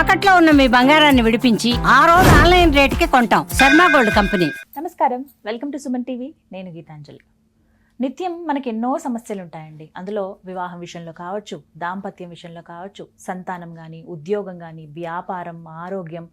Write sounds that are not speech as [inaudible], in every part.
తాకట్లో ఉన్న మీ బంగారాన్ని విడిపించి ఆ రోజు ఆన్లైన్ రేటుకి కొంటాం. Sharma gold company. నమస్కారం. Welcome to Suman TV. నేను గీతాంజలి. నిత్యం మనకి ఎన్నో సమస్యలు ఉంటాయండి. అందులో వివాహం విషయంలో కావచ్చు దాంపత్యం విషయంలో కావచ్చు సంతానం కానీ ఉద్యోగం కానీ వ్యాపారం ఆరోగ్యం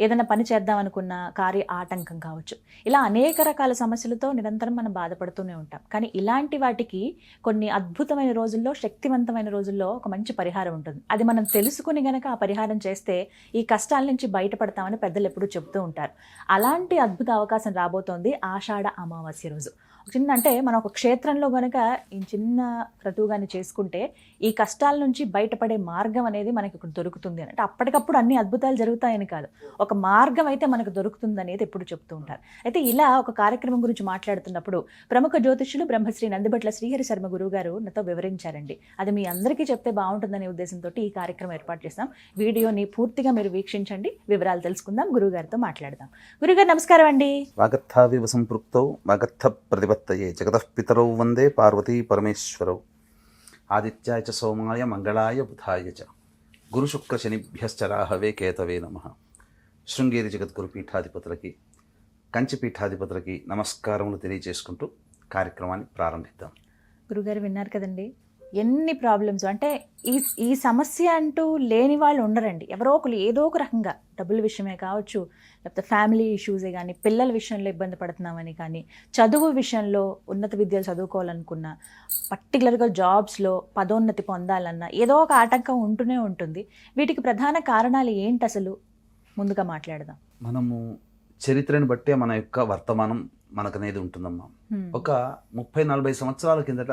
ఏదైనా పని చేద్దాం అనుకున్న కార్య ఆటంకం కావచ్చు. ఇలా అనేక రకాల సమస్యలతో నిరంతరం మనం బాధపడుతూనే ఉంటాం. కానీ ఇలాంటి వాటికి కొన్ని అద్భుతమైన రోజుల్లో శక్తివంతమైన రోజుల్లో ఒక మంచి పరిహారం ఉంటుంది. అది మనం తెలుసుకుని గనక ఆ పరిహారం చేస్తే ఈ కష్టాల నుంచి బయటపడతామని పెద్దలు ఎప్పుడూ చెబుతూ ఉంటారు. అలాంటి అద్భుత అవకాశం రాబోతోంది ఆషాఢ అమావాస్య రోజు. అంటే మనం ఒక క్షేత్రంలో కనుక ఈ చిన్న క్రతువుగాని చేసుకుంటే ఈ కష్టాల నుంచి బయటపడే మార్గం అనేది మనకి ఇక్కడ దొరుకుతుంది అని. అంటే అప్పటికప్పుడు అన్ని అద్భుతాలు జరుగుతాయని కాదు. ఒక మార్గం అయితే మనకు దొరుకుతుంది అనేది ఎప్పుడు చెప్తూ ఉంటారు. అయితే ఇలా ఒక కార్యక్రమం గురించి మాట్లాడుతున్నప్పుడు ప్రముఖ జ్యోతిష్యులు బ్రహ్మశ్రీ నందిబట్ల శ్రీహరి శర్మ గురువు గారు నాతో వివరించారండి. అది మీ అందరికీ చెప్తే బాగుంటుందనే ఉద్దేశంతో ఈ కార్యక్రమం ఏర్పాటు చేస్తాం వీడియోని పూర్తిగా మీరు వీక్షించండి. వివరాలు తెలుసుకుందాం. గురువు గారితో మాట్లాడదాం. గురుగారు నమస్కారం అండి. వాగర్థ జగతః జగతఃపితరౌ వందే పార్వతీ పరమేశ్వరౌ. ఆదిత్యాయ చ సోమాయ మంగళాయ బుధాయ చ. గురుశుక్రశనిభ్యశ్చ రాహవే కేతవే నమ. శృంగేరి జగద్గురు పీఠాధిపతులకి కంచి పీఠాధిపతులకి నమస్కారములు తెలియజేసుకుంటూ కార్యక్రమాన్ని ప్రారంభిద్దాం. గురుగారు విన్నారు కదండి. ఎన్ని ప్రాబ్లమ్స్ అంటే ఈ ఈ సమస్య అంటూ లేని వాళ్ళు ఉండరండి. ఎవరో ఒకరు ఏదో ఒక రకంగా డబ్బుల విషయమే కావచ్చు లేకపోతే ఫ్యామిలీ ఇష్యూసే కానీ పిల్లల విషయంలో ఇబ్బంది పడుతున్నామని కానీ చదువు విషయంలో ఉన్నత విద్యలు చదువుకోవాలనుకున్నా పర్టికులర్గా జాబ్స్లో పదోన్నతి పొందాలన్నా ఏదో ఒక ఆటంకం ఉంటూనే ఉంటుంది. వీటికి ప్రధాన కారణాలు ఏంటి అసలు? ముందుగా మాట్లాడదాం. మనము చరిత్రను బట్టే మన యొక్క వర్తమానం మనకనేది ఉంటుందమ్మా. హ్మ్. ఒక ముప్పై నలభై సంవత్సరాల కిందట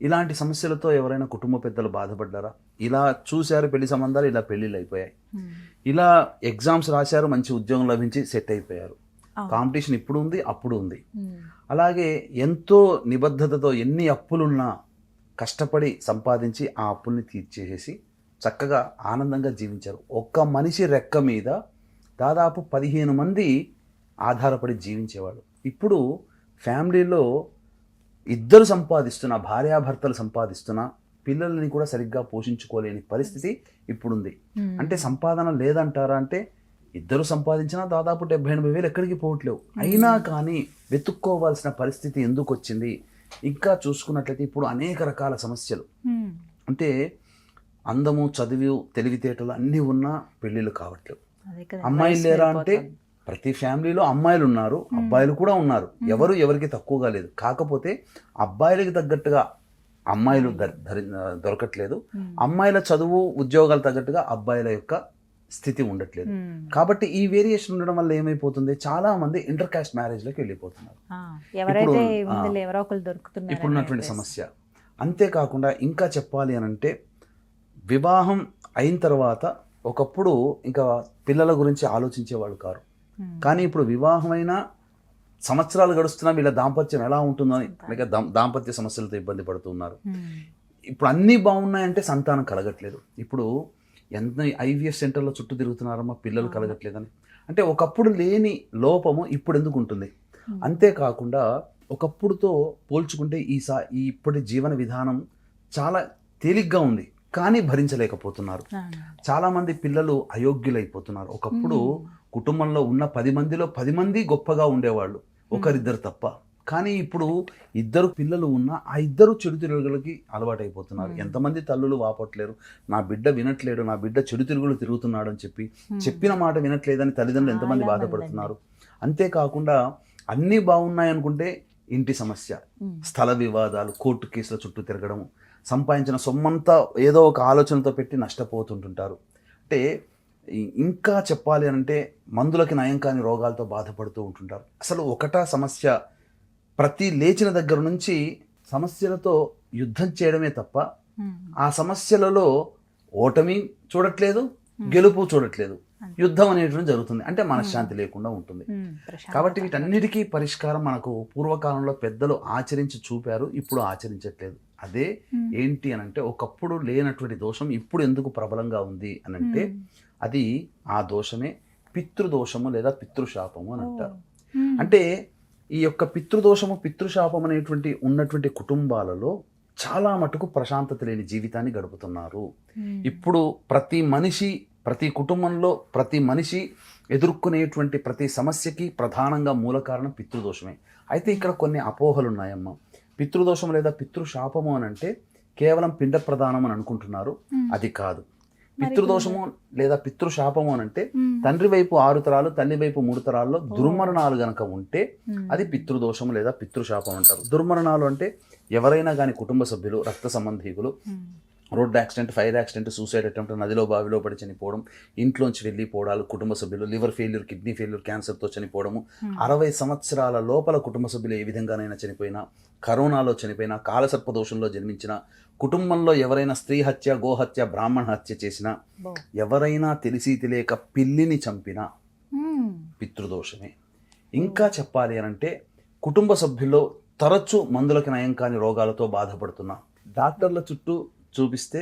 ఇలాంటి సమస్యలతో ఎవరైనా కుటుంబ పెద్దలు బాధపడ్డారా ఇలా చూశారు పెళ్ళి సంబంధాలు ఇలా పెళ్ళిళ్ళు అయిపోయాయి. ఇలా ఎగ్జామ్స్ రాశారు మంచి ఉద్యోగం లభించి సెట్ అయిపోయారు. కాంపిటీషన్ ఇప్పుడు ఉంది అప్పుడు ఉంది. అలాగే ఎంతో నిబద్ధతతో ఎన్ని అప్పులున్నా కష్టపడి సంపాదించి ఆ అప్పుల్ని తీర్చేసేసి చక్కగా ఆనందంగా జీవించారు ఒక్క మనిషి రెక్క మీద దాదాపు పదిహేను మంది ఆధారపడి జీవించేవాళ్ళు ఇప్పుడు ఫ్యామిలీలో ఇద్దరు సంపాదిస్తున్న భార్యాభర్తలు సంపాదిస్తున్న పిల్లల్ని కూడా సరిగ్గా పోషించుకోలేని పరిస్థితి ఇప్పుడుంది. అంటే సంపాదన లేదంటారా అంటే ఇద్దరు సంపాదించినా దాదాపు డెబ్బై ఎనభై వేలు ఎక్కడికి పోవట్లేవు అయినా కానీ వెతుక్కోవాల్సిన పరిస్థితి ఎందుకు వచ్చింది ఇంకా చూసుకున్నట్లయితే ఇప్పుడు అనేక రకాల సమస్యలు. అంటే అందము చదువు తెలివితేటలు అన్నీ ఉన్నా పెళ్ళిళ్ళు కావట్లేవు అమ్మాయిలు లేరా అంటే. ప్రతి ఫ్యామిలీలో అమ్మాయిలు ఉన్నారు అబ్బాయిలు కూడా ఉన్నారు. ఎవరు ఎవరికి తక్కువగా లేదు. కాకపోతే అబ్బాయిలకి తగ్గట్టుగా అమ్మాయిలు దొరకట్లేదు. అమ్మాయిల చదువు ఉద్యోగాలు తగ్గట్టుగా అబ్బాయిల యొక్క స్థితి ఉండట్లేదు. కాబట్టి ఈ వేరియేషన్ ఉండడం వల్ల ఏమైపోతుంది? చాలా మంది ఇంటర్ కాస్ట్ మ్యారేజ్లోకి వెళ్ళిపోతున్నారు ఇప్పుడున్నటువంటి సమస్య. అంతేకాకుండా ఇంకా చెప్పాలి అని అంటే వివాహం అయిన తర్వాత ఒకప్పుడు ఇంకా పిల్లల గురించి ఆలోచించేవాళ్ళు కారు. కానీ ఇప్పుడు వివాహమైన సంవత్సరాలు గడుస్తున్నా వీళ్ళ దాంపత్యం ఎలా ఉంటుందో అని లేక దాంపత్య సమస్యలతో ఇబ్బంది పడుతున్నారు. హ్మ్. ఇప్పుడు అన్నీ బాగున్నాయంటే సంతానం కలగట్లేదు. ఇప్పుడు ఎంత ఐవీఎఫ్ సెంటర్లో చుట్టూ తిరుగుతున్నారమ్మా పిల్లలు కలగట్లేదని. అంటే ఒకప్పుడు లేని లోపము ఇప్పుడు ఎందుకు ఉంటుంది? Hmm. అంతేకాకుండా ఒకప్పుడుతో పోల్చుకుంటే ఈ సా ఈ ఇప్పటి జీవన విధానం చాలా తేలిగ్గా ఉంది కానీ భరించలేకపోతున్నారు. చాలామంది పిల్లలు అయోగ్యులైపోతున్నారు. ఒకప్పుడు Hmm. కుటుంబంలో ఉన్న పది మందిలో పది మంది గొప్పగా ఉండేవాళ్ళు. ఒకరిద్దరు తప్ప. కానీ ఇప్పుడు ఇద్దరు పిల్లలు ఉన్న ఆ ఇద్దరు చెడు తిరుగులకి అలవాటైపోతున్నారు. ఎంతమంది తల్లులు వాపట్లేరు? నా బిడ్డ వినట్లేడు నా బిడ్డ చెడు తిరుగులు తిరుగుతున్నాడు అని చెప్పి. చెప్పిన మాట వినట్లేదని తల్లిదండ్రులు ఎంతమంది బాధపడుతున్నారు? అంతేకాకుండా అన్నీ బాగున్నాయి అనుకుంటే ఇంటి సమస్య. స్థల వివాదాలు కోర్టు కేసుల చుట్టూ తిరగడం సంపాదించిన సొమ్మంతా ఏదో ఒక ఆలోచనతో పెట్టి నష్టపోతుంటుంటారు. అంటే ఇంకా చెప్పాలి అంటే మందులకి నయం కాని రోగాలతో బాధపడుతూ ఉంటుంటారు అసలు ఒకటా సమస్య ప్రతి లేచిన దగ్గర నుంచి సమస్యలతో యుద్ధం చేయడమే తప్ప. ఆ సమస్యలలో ఓటమి చూడట్లేదు గెలుపు చూడట్లేదు. యుద్ధం అనేటువంటి జరుగుతుంది అంటే మనశ్శాంతి లేకుండా ఉంటుంది. కాబట్టి వీటన్నిటికీ పరిష్కారం మనకు పూర్వకాలంలో పెద్దలు ఆచరించి చూపారు ఇప్పుడు ఆచరించట్లేదు అదే. ఏంటి అని అంటే ఒకప్పుడు లేనటువంటి దోషం ఇప్పుడు ఎందుకు ప్రబలంగా ఉంది అని అంటే. అది ఆ దోషమే పితృదోషము లేదా పితృశాపము అని అంటారు. అంటే ఈ యొక్క పితృదోషము పితృశాపం అనేటువంటి ఉన్నటువంటి కుటుంబాలలో చాలా మటుకు ప్రశాంతత లేని జీవితాన్ని గడుపుతున్నారు. ఇప్పుడు ప్రతి మనిషి ప్రతి కుటుంబంలో ప్రతి మనిషి ఎదుర్కొనేటువంటి ప్రతి సమస్యకి ప్రధానంగా మూల కారణం పితృదోషమే. అయితే ఇక్కడ కొన్ని అపోహలు ఉన్నాయమ్మా. పితృదోషం లేదా పితృశాపము అని అంటే కేవలం పిండ ప్రదానం అని అనుకుంటున్నారు. అది కాదు. పితృదోషము లేదా పితృశాపము అని అంటే తండ్రి వైపు ఆరు తరాలు తల్లి వైపు మూడు తరాల్లో దుర్మరణాలు గనక ఉంటే అది పితృదోషం లేదా పితృశాపం అంటారు. దుర్మరణాలు అంటే ఎవరైనా కానీ కుటుంబ సభ్యులు రక్త సంబంధీకులు road accident fire accident suicide attempt నదిలో బావిలో పడి చనిపోవడం ఇంట్లోంచి వెళ్ళిపోవడాలు కుటుంబ సభ్యులు లివర్ ఫెయిల్యూర్ కిడ్నీ ఫెయిల్యూర్ క్యాన్సర్తో చనిపోవడము అరవై సంవత్సరాల లోపల కుటుంబ సభ్యులు ఏ విధంగానైనా చనిపోయినా కరోనాలో చనిపోయినా కాలసర్ప దోషంలో జన్మించిన కుటుంబంలో ఎవరైనా స్త్రీ హత్య గోహత్య బ్రాహ్మణ హత్య చేసినా. ఎవరైనా తెలిసి తెలియక పిల్లిని చంపినా మ్మ్. పితృదోషమే ఇంకా చెప్పాలి అని అంటే కుటుంబ సభ్యుల్లో తరచూ మందులకి నయం కాని రోగాలతో బాధపడుతున్నా డాక్టర్ల చుట్టూ చూపిస్తే.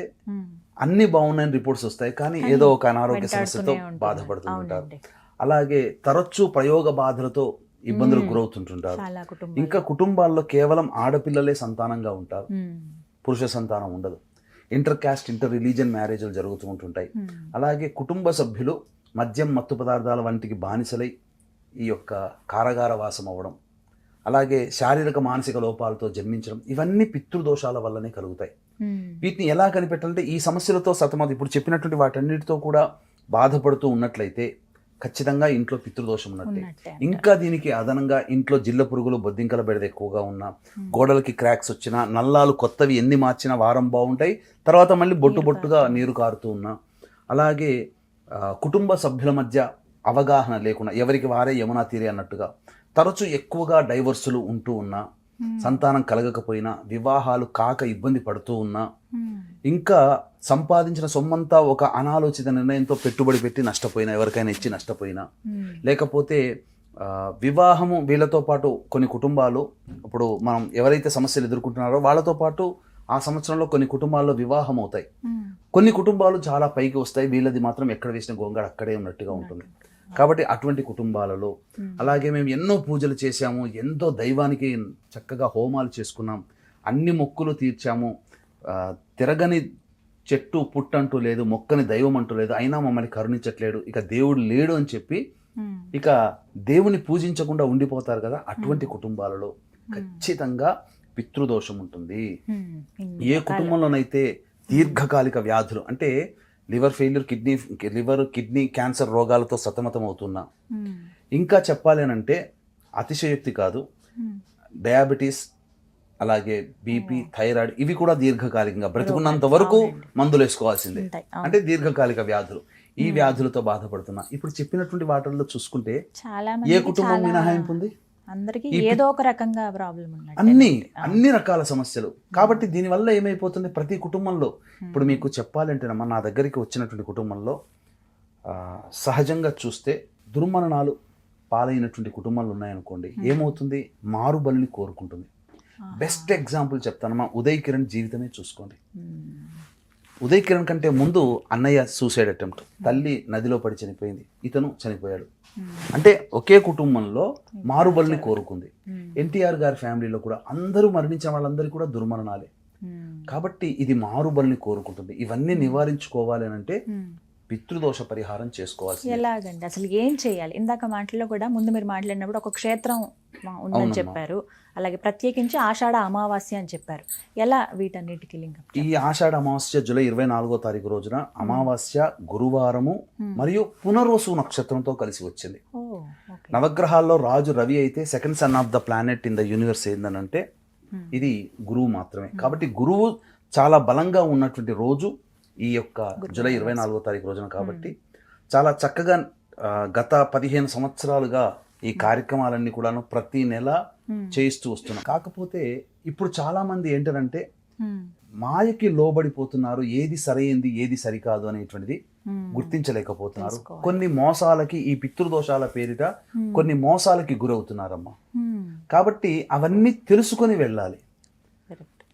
అన్ని బాగున్నాయని రిపోర్ట్స్ వస్తాయి కానీ ఏదో ఒక అనారోగ్య సమస్యతో. బాధపడుతుంటారు అవునండి. అలాగే తరచూ ప్రయోగ బాధలతో ఇబ్బందులకు మ్మ్. గురవుతుంటుంటారు ఇంకా కుటుంబాల్లో కేవలం ఆడపిల్లలే సంతానంగా ఉంటారు. పురుష సంతానం ఉండదు ఇంటర్ కాస్ట్ ఇంటర్ రిలీజియన్ మ్యారేజ్లు జరుగుతూ ఉంటుంటాయి. అలాగే కుటుంబ సభ్యులు మద్యం మత్తు పదార్థాల వంటికి బానిసలై ఈ యొక్క కారాగార వాసం అవ్వడం అలాగే శారీరక మానసిక లోపాలతో జన్మించడం ఇవన్నీ పితృదోషాల వల్లనే కలుగుతాయి. వీటిని ఎలా కనిపెట్టాలంటే ఈ సమస్యలతో సతమత ఇప్పుడు చెప్పినటువంటి వాటన్నిటితో కూడా బాధపడుతూ ఉన్నట్లయితే ఖచ్చితంగా ఇంట్లో పితృదోషం ఉన్నట్టే. ఇంకా దీనికి అదనంగా ఇంట్లో జిల్ల పురుగులు బొద్దింకల బెడద ఎక్కువగా ఉన్నా మ్మ్. గోడలకి క్రాక్స్ వచ్చినా నల్లాలు కొత్తవి ఎన్ని మార్చినా వారం బాగుంటాయి తర్వాత మళ్ళీ బొట్టు బొట్టుగా. నీరు కారుతూ ఉన్నా అలాగే కుటుంబ సభ్యుల మధ్య అవగాహన లేకుండా ఎవరికి వారే యమునా తీరే అన్నట్టుగా తరచూ ఎక్కువగా డైవర్సులు ఉంటూ ఉన్నా. సంతానం కలగకపోయినా వివాహాలు కాక ఇబ్బంది పడుతూ ఉన్నా మ్మ్. ఇంకా సంపాదించిన సొమ్మంతా ఒక అనాలోచిత నిర్ణయంతో పెట్టుబడి పెట్టి నష్టపోయినా ఎవరికైనా ఇచ్చి నష్టపోయినా మ్మ్. లేకపోతే వివాహము వీళ్ళతో పాటు కొన్ని కుటుంబాలు ఇప్పుడు మనం ఎవరైతే సమస్యలు ఎదుర్కొంటున్నారో వాళ్ళతో పాటు ఆ సంవత్సరంలో కొన్ని కుటుంబాల్లో వివాహం అవుతాయి. కొన్ని కుటుంబాలు చాలా పైకి వస్తాయి వీళ్ళది మాత్రం ఎక్కడ వేసిన గోంగడ అక్కడే ఉన్నట్టుగా ఉంటుంది కాబట్టి అటువంటి కుటుంబాలలో. అలాగే మేము ఎన్నో పూజలు చేశాము ఎంతో దైవానికి చక్కగా హోమాలు చేసుకున్నాం అన్ని మొక్కులు తీర్చాము. తిరగని చెట్టు పుట్టంటూ లేదు మొక్కని దైవం అంటూ లేదు అయినా మమ్మల్ని కరుణించట్లేడు ఇక దేవుడు లేడు అని చెప్పి. ఇక దేవుని పూజించకుండా ఉండిపోతారు కదా అటువంటి కుటుంబాలలో. ఖచ్చితంగా పితృదోషం ఉంటుంది. ఏ కుటుంబంలోనైతే దీర్ఘకాలిక వ్యాధులు అంటే liver failure kidney liver kidney cancer రోగాలతో సతమతం అవుతున్నా మ్మ్. ఇంకా చెప్పాలి అని అంటే అతిశయోక్తి కాదు. మ్మ్. డయాబెటీస్ అలాగే బీపీ థైరాయిడ్ ఇవి కూడా దీర్ఘకాలికంగా బ్రతుకున్నంత వరకు. మందులు వేసుకోవాల్సిందే. అంటే దీర్ఘకాలిక వ్యాధులు. ఈ వ్యాధులతో బాధపడుతున్నా. ఇప్పుడు చెప్పినటువంటి వాటిల్లో చూసుకుంటే ఏ కుటుంబం మినహాయింపు ఉంది? అందరికి ఏదో ఒక రకంగా ప్రాబ్లం అన్ని అన్ని రకాల సమస్యలు. కాబట్టి దీనివల్ల ఏమైపోతుంది? ప్రతి కుటుంబంలో. ఇప్పుడు మీకు చెప్పాలంటేనమ్మా నా దగ్గరికి వచ్చినటువంటి కుటుంబంలో సహజంగా చూస్తే దుర్మరణాలు పాలైనటువంటి కుటుంబాలు ఉన్నాయనుకోండి ఏమవుతుంది? మారుబలిని కోరుకుంటుంది. బెస్ట్ ఎగ్జాంపుల్ చెప్తానమ్మా ఉదయ్ కిరణ్ జీవితమే చూసుకోండి. ఉదయ్ కిరణ్ కంటే ముందు అన్నయ్య సూసైడ్ అటెంప్ట్. తల్లి నదిలో పడి చనిపోయింది. ఇతను చనిపోయాడు. అంటే ఒకే కుటుంబంలో మారుబలిని కోరుకుంది. ఎన్టీఆర్ గారి ఫ్యామిలీలో కూడా అందరూ మరణించిన వాళ్ళందరూ కూడా దుర్మరణాలే. కాబట్టి ఇది మారుబలిని కోరుకుంటుంది. ఇవన్నీ నివారించుకోవాలి అంటే పితృదోష పరిహారం చేసుకోవాల్సింది. ఎలాగండి? అసలు ఏం చేయాలి? ఇందాక మాటల్లో కూడా ముందు మీరు మాట్లాడినప్పుడు ఒక క్షేత్రం ఉందని. చెప్పారు. అలాగే ప్రత్యేకించి ఆషాఢ అమావాస్య అని చెప్పారు. ఎలా వీటన్నిటికీ లింక్ ఈ ఆషాఢ అమావాస్య జూలై ఇరవై నాలుగో తారీఖు రోజున అమావాస్య గురువారము మరియు పునర్వసు నక్షత్రంతో కలిసి వచ్చింది. నవగ్రహాల్లో రాజు రవి అయితే second sun of the planet in the universe ఏందనంటే. ఇది గురువు మాత్రమే. కాబట్టి గురువు చాలా బలంగా ఉన్నటువంటి రోజు. ఈ యొక్క జూలై ఇరవై నాలుగో తారీఖు రోజున కాబట్టి చాలా చక్కగా గత పదిహేను సంవత్సరాలుగా ఈ కార్యక్రమాలన్నీ కూడాను ప్రతి నెల. చేయిస్తూ వస్తున్నాం కాకపోతే ఇప్పుడు చాలా మంది ఏంటంటే. మాయకి లోబడిపోతున్నారు ఏది సరైంది ఏది సరికాదు అనేటువంటిది. గుర్తించలేకపోతున్నారు. కొన్ని మోసాలకి ఈ పితృదోషాల పేరిట. కొన్ని మోసాలకి గురవుతున్నారమ్మా. కాబట్టి అవన్నీ తెలుసుకొని వెళ్ళాలి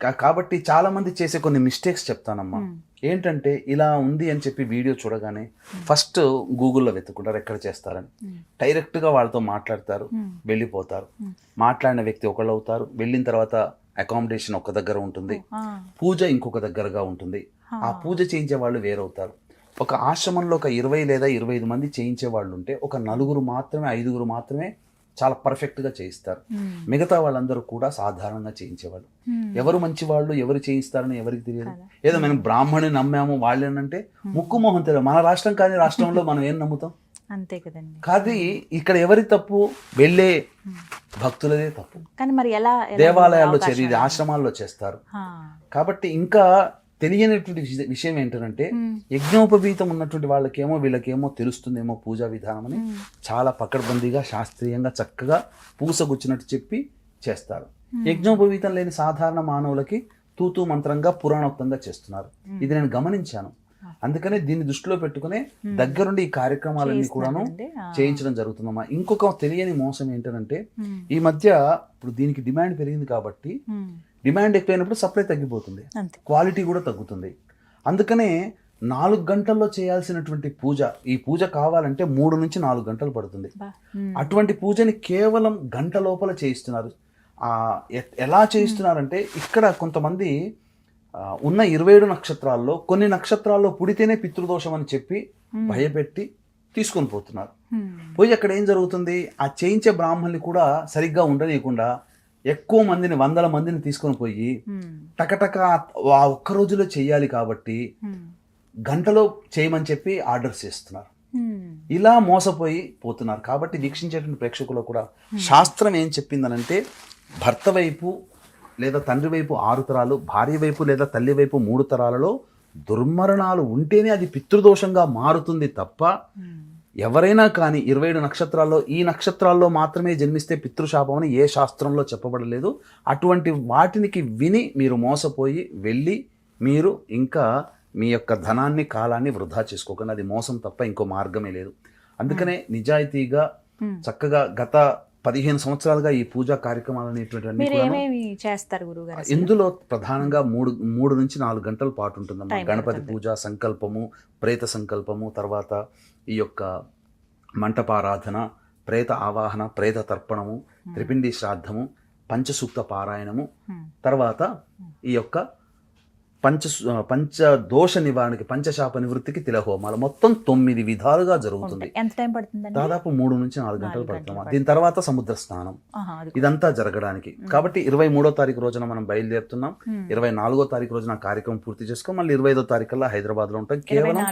కాబట్టి చాలా మంది చేసే కొన్ని మిస్టేక్స్ చెప్తానమ్మా. ఏంటంటే ఇలా ఉంది అని చెప్పి వీడియో చూడగానే ఫస్ట్ గూగుల్లో వెతుకుంటారు ఎక్కడ చేస్తారని. డైరెక్ట్గా వాళ్ళతో మాట్లాడతారు. వెళ్ళిపోతారు. మాట్లాడిన వ్యక్తి ఒకళ్ళు అవుతారు వెళ్ళిన తర్వాత అకామిడేషన్ ఒక దగ్గర ఉంటుంది. పూజ ఇంకొక దగ్గరగా ఉంటుంది. ఆ పూజ చేయించే వాళ్ళు వేరవుతారు ఒక ఆశ్రమంలో ఒక ఇరవై లేదా ఇరవై ఐదు మంది చేయించే వాళ్ళు ఉంటే ఒక నలుగురు మాత్రమే ఐదుగురు మాత్రమే చాలా పర్ఫెక్ట్గా చేయిస్తారు. మ్మ్. మిగతా వాళ్ళందరూ కూడా సాధారణంగా చేయించేవాళ్ళు. మ్మ్. ఎవరు మంచి వాళ్ళు ఎవరు చేయిస్తారని ఎవరికి తెలియదు. ఏదో మనం బ్రాహ్మణి నమ్మాము వాళ్ళేనంటే ముక్కు మొహం తెలియదు. మన రాష్ట్రం కానీ రాష్ట్రంలో మనం ఏం నమ్ముతాం? అంతే కదండి. కాదు ఇక్కడ ఎవరి తప్పు? వెళ్ళే భక్తులదే తప్పు. కానీ మరి ఎలా దేవాలయాల్లో చేరి? ఆశ్రమాల్లో చేస్తారు. కాబట్టి ఇంకా తెలియనటువంటి విష- విషయం ఏంటంటే. యజ్ఞోపవీతం ఉన్నటువంటి వాళ్ళకేమో వీళ్ళకేమో తెలుస్తుందేమో పూజా విధానం అని. చాలా పకడ్బందీగా శాస్త్రీయంగా చక్కగా పూసగుచ్చినట్టు చెప్పి చేస్తారు యజ్ఞోపవీతం లేని సాధారణ మానవులకి తూతూ మంత్రంగా పురాణోక్తంగా చేస్తున్నారు ఇది నేను గమనించాను అందుకనే దీన్ని దృష్టిలో పెట్టుకునే దగ్గరుండి ఈ కార్యక్రమాలన్నీ కూడాను. చేయించడం జరుగుతుందమ్మా ఇంకొక తెలియని మోసం ఏంటంటే. ఈ మధ్య ఇప్పుడు దీనికి డిమాండ్ పెరిగింది కాబట్టి. డిమాండ్ ఎక్కువైనప్పుడు సప్లై తగ్గిపోతుంది. క్వాలిటీ కూడా తగ్గుతుంది. అందుకనే నాలుగు గంటల్లో చేయాల్సినటువంటి పూజ ఈ పూజ కావాలంటే మూడు నుంచి నాలుగు గంటలు పడుతుంది. అటువంటి పూజని కేవలం గంట లోపల చేయిస్తున్నారు. ఎలా చేయిస్తున్నారంటే ఇక్కడ కొంతమంది ఉన్న ఇరవై ఏడు నక్షత్రాల్లో కొన్ని నక్షత్రాల్లో పుడితేనే పితృదోషం అని చెప్పి భయపెట్టి తీసుకొని పోతున్నారు. పోయి అక్కడ ఏం జరుగుతుంది? ఆ చేయించే బ్రాహ్మణుని కూడా సరిగ్గా ఉండనీయకుండా ఎక్కువ మందిని వందల మందిని తీసుకొని పోయి. టకటక ఆ ఒక్క రోజులో చేయాలి కాబట్టి. గంటలో చేయమని చెప్పి ఆర్డర్స్ చేస్తున్నారు. ఇలా మోసపోయి పోతున్నారు కాబట్టి వీక్షించేటువంటి ప్రేక్షకులు కూడా శాస్త్రం ఏం చెప్పిందనంటే భర్త వైపు లేదా తండ్రి వైపు ఆరు తరాలు భార్య వైపు లేదా తల్లి వైపు మూడు తరాలలో దుర్మరణాలు ఉంటేనే అది పితృదోషంగా మారుతుంది తప్ప. ఎవరైనా కానీ ఇరవై ఏడు నక్షత్రాల్లో ఈ నక్షత్రాల్లో మాత్రమే జన్మిస్తే పితృశాపం అని ఏ శాస్త్రంలో చెప్పబడలేదు. అటువంటి వాటినికి విని మీరు మోసపోయి వెళ్ళి మీరు ఇంకా మీ యొక్క ధనాన్ని కాలాన్ని వృధా చేసుకోకండి. అది మోసం తప్ప ఇంకో మార్గమే లేదు. అందుకనే నిజాయితీగా. చక్కగా గత పదిహేను సంవత్సరాలుగా ఈ పూజా కార్యక్రమాలు ఏమేమి చేస్తారు గురువు గారు ఇందులో ప్రధానంగా మూడు మూడు నుంచి నాలుగు గంటల పాటు ఉంటుందమ్మా. గణపతి. పూజ సంకల్పము ప్రేత సంకల్పము తర్వాత ఈ యొక్క మంటపారాధన ప్రేత ఆవాహన ప్రేత తర్పణము త్రిపిండి శ్రాద్ధము పంచసూక్త పారాయణము తర్వాత ఈ యొక్క పంచ పంచ దోష నివారణకి పంచశాప నివృత్తికి తిలహోమాలు. మొత్తం తొమ్మిది విధాలుగా జరుగుతుంది. ఎంత టైం పడుతుందండి? దాదాపు మూడు నుంచి నాలుగు గంటలు పడుతుంది. దీని తర్వాత సముద్ర స్నానం. ఇదంతా జరగడానికి. కాబట్టి ఇరవై మూడో తారీఖు రోజున మనం బయలుదేరుతున్నాం. ఇరవై నాలుగో తారీఖు రోజున కార్యక్రమం పూర్తి చేసుకొని మళ్ళీ ఇరవై ఐదో తారీఖుల్లో హైదరాబాద్లో ఉంటాం కేవలం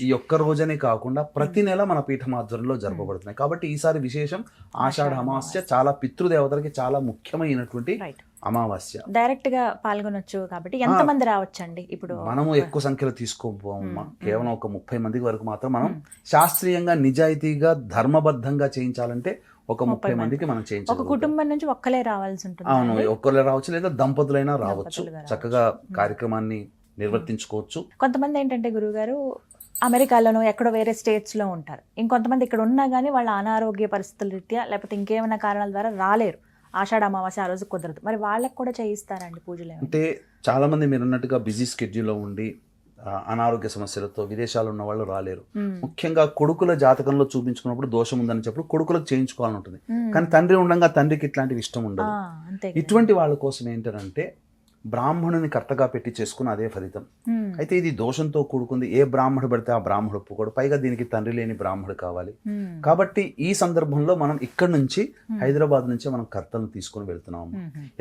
ఈ ఒక్క రోజనే కాకుండా ప్రతి నెల మన పీఠం ఆధ్వర్యంలో జరపబడుతున్నాయి. కాబట్టి ఈసారి విశేషం ఆషాఢ అమావాస్య చాలా పితృదేవతలకి చాలా ముఖ్యమైనటువంటి అమావాస్య. డైరెక్ట్గా పాల్గొనొచ్చు కాబట్టి ఎంత మంది రావచ్చండి ఇప్పుడు? మనము ఎక్కువ సంఖ్యలో తీసుకోబోమ్మా కేవలం ఒక ముప్పై మంది వరకు మాత్రం మనం శాస్త్రీయంగా నిజాయితీగా ధర్మబద్ధంగా చేయించాలంటే ఒక ముప్పై మందికి మనం ఒక చేయించాలి కుటుంబం నుంచి ఒక్కలే రావాల్సి ఉంటుంది అవును ఒక్కరు రావచ్చు లేదా దంపతులైనా రావచ్చు. చక్కగా కార్యక్రమాన్ని నిర్వర్తించుకోవచ్చు. కొంతమంది ఏంటంటే గురువుగారు అమెరికాలోనో ఎక్కడో వేరే స్టేట్స్లో ఉంటారు. ఇంకొంతమంది ఇక్కడ ఉన్నా కానీ వాళ్ళ అనారోగ్య పరిస్థితుల రీత్యా లేకపోతే ఇంకేమైనా కారణాల ద్వారా రాలేరు. ఆషాఢ అమావాస్య ఆ రోజు కుదరదు మరి వాళ్ళకి కూడా చేయిస్తారండి పూజలు? అంటే చాలా మంది మీరు అన్నట్టుగా బిజీ స్కెడ్యూల్లో ఉండి అనారోగ్య సమస్యలతో విదేశాలు ఉన్న వాళ్ళు రాలేరు. ముఖ్యంగా కొడుకుల జాతకంలో చూపించుకున్నప్పుడు దోషం ఉందని చెప్పి కొడుకులకు చేయించుకోవాలని ఉంటుంది. కానీ తండ్రి ఉండగా తండ్రికి ఇట్లాంటివి ఇష్టం ఉండదు. ఇటువంటి వాళ్ళ కోసం ఏంటంటే బ్రాహ్మణుని కర్తగా పెట్టి చేసుకున్న అదే ఫలితం. అయితే ఇది దోషంతో కూడుకుంది ఏ బ్రాహ్మణుడు పడితే ఆ బ్రాహ్మణుడు ఒప్పుకోడు పైగా దీనికి తండ్రి లేని బ్రాహ్మణుడు కావాలి. కాబట్టి ఈ సందర్భంలో మనం ఇక్కడ నుంచి హైదరాబాద్ నుంచి మనం కర్తలను తీసుకొని వెళ్తున్నాము.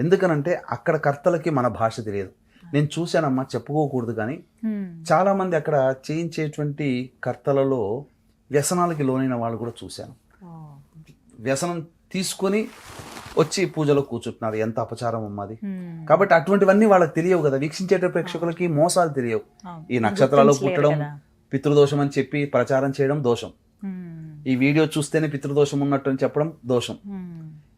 ఎందుకనంటే అక్కడ కర్తలకి మన భాష తెలియదు నేను చూశానమ్మా చెప్పుకోకూడదు కానీ. చాలా మంది అక్కడ చేయించేటువంటి కర్తలలో వ్యసనాలకి లోనైన వాళ్ళు కూడా చూశాను. వ్యసనం తీసుకొని వచ్చి పూజలో కూర్చుంటున్నారు. ఎంత అపచారం మ్మ్. కాబట్టి అటువంటివన్నీ వాళ్ళకి తెలియవు కదా. వీక్షించేట ప్రేక్షకులకి మోసాలు తెలియవు. ఈ గుర్తించలేరు పుట్టడం. పితృదోషం అని చెప్పి ప్రచారం చేయడం దోషం. ఈ వీడియో చూస్తేనే పితృదోషం ఉన్నట్టు అని చెప్పడం దోషం.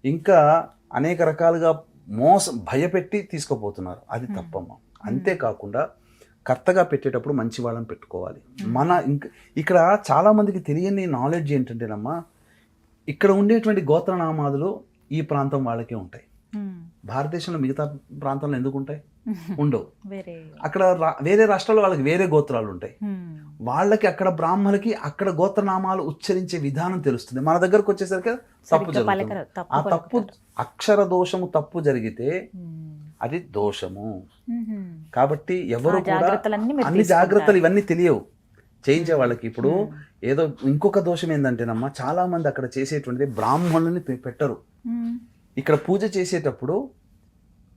ఇంకా అనేక రకాలుగా మోసం భయపెట్టి తీసుకుపోతున్నారు. అది తప్పమ్మ. అంతేకాకుండా కర్తగా పెట్టేటప్పుడు మంచి వాళ్ళని పెట్టుకోవాలి. మన ఇంక ఇక్కడ చాలా మందికి తెలియని నాలెడ్జ్ ఏంటంటేనమ్మా ఇక్కడ ఉండేటువంటి గోత్రనామాదులు ఈ ప్రాంతం వాళ్ళకే ఉంటాయి. భారతదేశంలో మిగతా ప్రాంతాల్లో ఎందుకు ఉంటాయి [laughs] ఉండవు అక్కడ వేరే రాష్ట్రాల్లో వాళ్ళకి వేరే గోత్రాలు ఉంటాయి. వాళ్ళకి అక్కడ బ్రాహ్మణులకి అక్కడ గోత్రనామాలు ఉచ్చరించే విధానం తెలుస్తుంది మన దగ్గరకు వచ్చేసరికి తప్పు జరుగుతుంది ఆ తప్పు. అక్షర దోషము తప్పు జరిగితే. అది దోషము. కాబట్టి ఎవరు కూడా అన్ని. జాగ్రత్తలు ఇవన్నీ తెలియవు చేయించే వాళ్ళకి ఇప్పుడు. ఏదో ఇంకొక దోషం ఏంటంటేనమ్మా చాలా మంది అక్కడ చేసేటువంటిది బ్రాహ్మణుల్ని పెట్టరు. ఇక్కడ పూజ చేసేటప్పుడు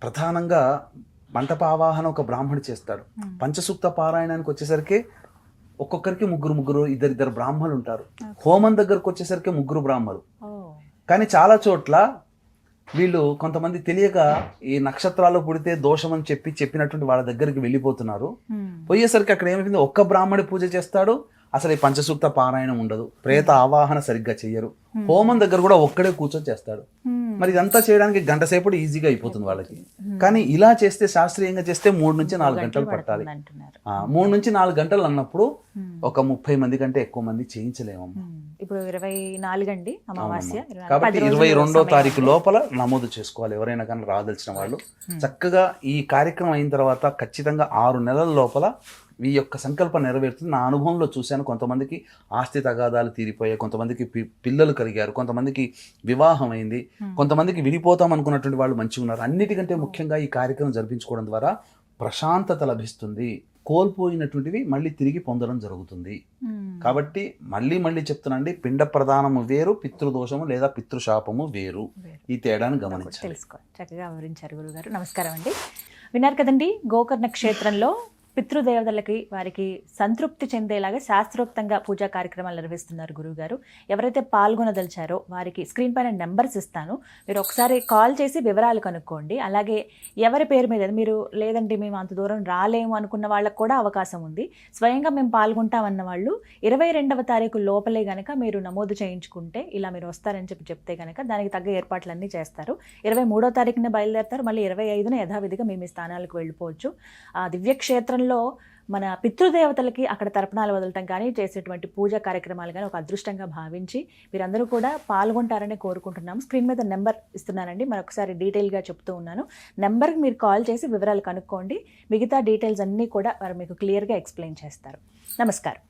ప్రధానంగా మంటప ఆవాహన ఒక బ్రాహ్మణుడు చేస్తాడు. పంచసూక్త పారాయణానికి వచ్చేసరికి ఒక్కొక్కరికి ముగ్గురు ముగ్గురు ఇద్దరిద్దరు బ్రాహ్మణులు ఉంటారు. హోమం దగ్గరకు వచ్చేసరికి ముగ్గురు బ్రాహ్మలు ఓ. కానీ చాలా చోట్ల వీళ్ళు కొంతమంది తెలియక ఈ నక్షత్రాలు పుడితే దోషం అని చెప్పి చెప్పినటువంటి వాళ్ళ దగ్గరికి వెళ్ళిపోతున్నారు. పోయేసరికి అక్కడ ఏమైంది? ఒక్క బ్రాహ్మడి పూజ చేస్తాడు. అసలు ఈ పంచసూక్త పారాయణం ఉండదు. ప్రేత ఆవాహన సరిగ్గా చెయ్యరు. హోమం దగ్గర కూడా ఒక్కడే కూర్చొని చేస్తాడు. మ్మ్. మరి ఇదంతా చేయడానికి గంట సేపటి ఈజీగా అయిపోతుంది వాళ్ళకి. కానీ ఇలా చేస్తే శాస్త్రీయంగా చేస్తే మూడు నుంచి నాలుగు గంటలు పట్టాలి. మూడు నుంచి నాలుగు గంటలు అన్నప్పుడు. ఒక ముప్పై మంది కంటే ఎక్కువ మంది చేయించలేము. ఇప్పుడు ఇరవై నాలుగు అండి అమావాస్య ఇరవై నాలుగు. కాబట్టి ఇరవై రెండో తారీఖు. లోపల నమోదు చేసుకోవాలి. ఎవరైనా కానీ రాదలిచిన వాళ్ళు. చక్కగా ఈ కార్యక్రమం అయిన తర్వాత ఖచ్చితంగా ఆరు నెలల లోపల ఈ యొక్క సంకల్పం నెరవేరుతుంది. నా అనుభవంలో చూశాను కొంతమందికి ఆస్తి తగాదాలు తీరిపోయాయి కొంతమందికి పిల్లలు కలిగారు కొంతమందికి వివాహం అయింది. కొంతమందికి విడిపోతాం అనుకున్నటువంటి వాళ్ళు మంచిగా ఉన్నారు. అన్నిటికంటే ముఖ్యంగా ఈ కార్యక్రమం జరిపించుకోవడం ద్వారా ప్రశాంతత లభిస్తుంది. కోల్పోయినటువంటివి మళ్ళీ తిరిగి పొందడం జరుగుతుంది. కాబట్టి మళ్ళీ మళ్ళీ చెప్తున్నాండి పిండ ప్రధానము వేరు పితృదోషము లేదా పితృశాపము వేరు. ఈ తేడాను గమనించాలి చక్కగా వివరించారు గురుగారు. నమస్కారం అండి. విన్నారు కదండి గోకర్ణ క్షేత్రంలో పితృదేవతలకి వారికి సంతృప్తి చెందేలాగా శాస్త్రోక్తంగా పూజా కార్యక్రమాలు నిర్వహిస్తున్నారు గురువుగారు. ఎవరైతే పాల్గొనదలిచారో వారికి స్క్రీన్ పైన నెంబర్స్ ఇస్తాను. మీరు ఒకసారి కాల్ చేసి వివరాలు కనుక్కోండి. అలాగే ఎవరి పేరు మీద మీరు లేదండి మేము అంత దూరం రాలేము అనుకున్న వాళ్ళకు కూడా అవకాశం ఉంది. స్వయంగా మేము పాల్గొంటామన్న వాళ్ళు ఇరవై రెండవ తారీఖు లోపలే గనక మీరు నమోదు చేయించుకుంటే ఇలా మీరు వస్తారని చెప్పి చెప్తే కనుక దానికి తగ్గ ఏర్పాట్లన్నీ చేస్తారు. ఇరవై మూడో తారీఖున బయలుదేరతారు. మళ్ళీ ఇరవై ఐదున యథావిధిగా మేము ఈ స్థానాలకు వెళ్ళిపోవచ్చు. ఆ దివ్యక్షేత్రంలో మన పితృదేవతలకి అక్కడ తర్పణాలు వదలటం కానీ చేసేటువంటి పూజా కార్యక్రమాలు కానీ ఒక అదృష్టంగా భావించి మీరందరూ కూడా పాల్గొంటారని కోరుకుంటున్నాం స్క్రీన్ మీద నెంబర్ ఇస్తున్నానండి. మరొకసారి డీటెయిల్గా చెప్తూ ఉన్నాను. నెంబర్కి మీరు కాల్ చేసి వివరాలు కనుక్కోండి. మిగతా డీటెయిల్స్ అన్నీ కూడా వారు మీకు క్లియర్గా ఎక్స్ప్లెయిన్ చేస్తారు. నమస్కారం.